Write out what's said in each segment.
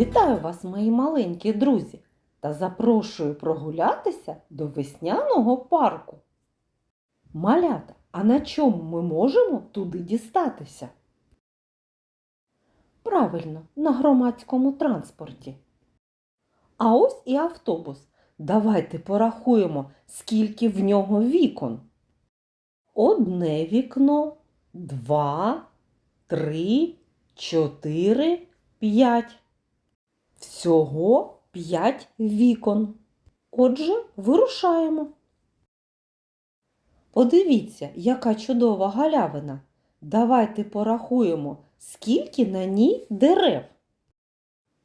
Вітаю вас, мої маленькі друзі, та запрошую прогулятися до весняного парку. Малята, а на чому ми можемо туди дістатися? Правильно, на громадському транспорті. А ось і автобус. Давайте порахуємо, скільки в нього вікон. Одне вікно, два, три, чотири, п'ять. Всього п'ять вікон. Отже, вирушаємо. Подивіться, яка чудова галявина. Давайте порахуємо, скільки на ній дерев.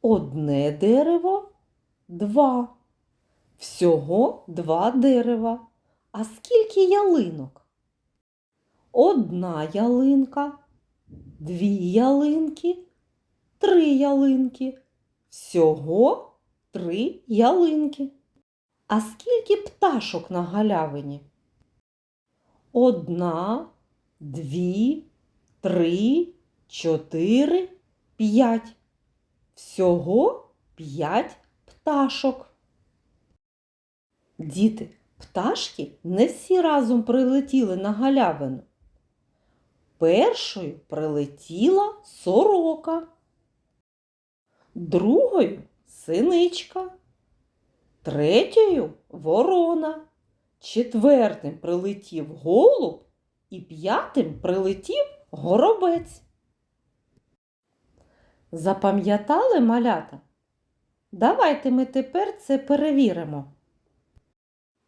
Одне дерево, два. Всього два дерева. А скільки ялинок? Одна ялинка, дві ялинки, три ялинки. Всього три ялинки. А скільки пташок на галявині? Одна, дві, три, чотири, п'ять. Всього п'ять пташок. Діти, пташки не всі разом прилетіли на галявину. Першою прилетіла сорока другою синичка, третьою ворона, четвертим прилетів голуб і п'ятим прилетів горобець. Запам'ятали малята? Давайте ми тепер це перевіримо.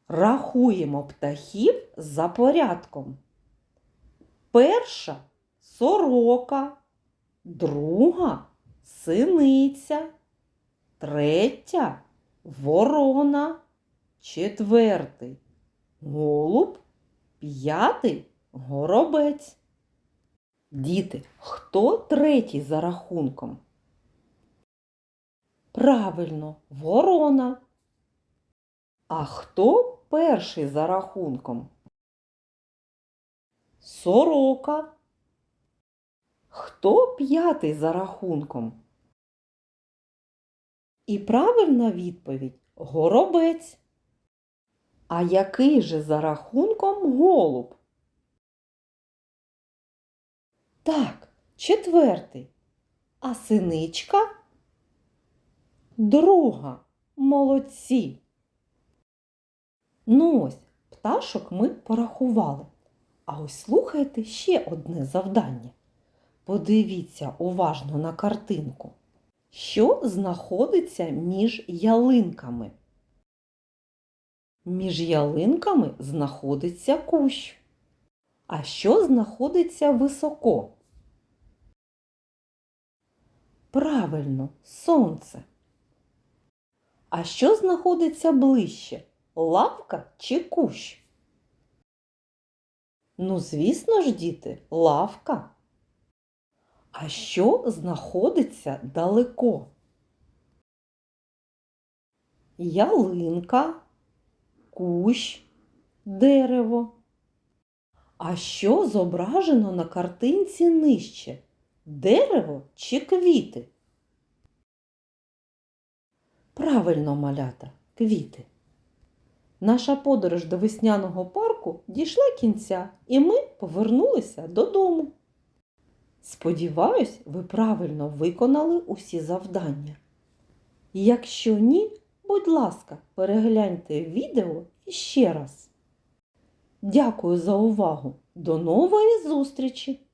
Рахуємо птахів за порядком. Перша сорока, друга синиця, третя ворона, четвертий голуб, п'ятий горобець. Діти, хто третій за рахунком? Правильно, ворона. А хто перший за рахунком? Сорока. Хто п'ятий за рахунком? І правильна відповідь горобець. А який же за рахунком голуб? Так, четвертий. А синичка? Друга. Молодці. Ну ось, пташок ми порахували. А ось слухайте ще одне завдання. Подивіться уважно на картинку. Що знаходиться між ялинками? Між ялинками знаходиться кущ. А що знаходиться високо? Правильно, сонце. А що знаходиться ближче? Лавка чи кущ? Ну, звісно ж, діти, лавка. А що знаходиться далеко? Ялинка, кущ, дерево. А що зображено на картинці нижче? Дерево чи квіти? Правильно, малята, квіти. Наша подорож до весняного парку дійшла кінця, і ми повернулися додому. Сподіваюсь, ви правильно виконали усі завдання. Якщо ні, будь ласка, перегляньте відео ще раз. Дякую за увагу! До нової зустрічі!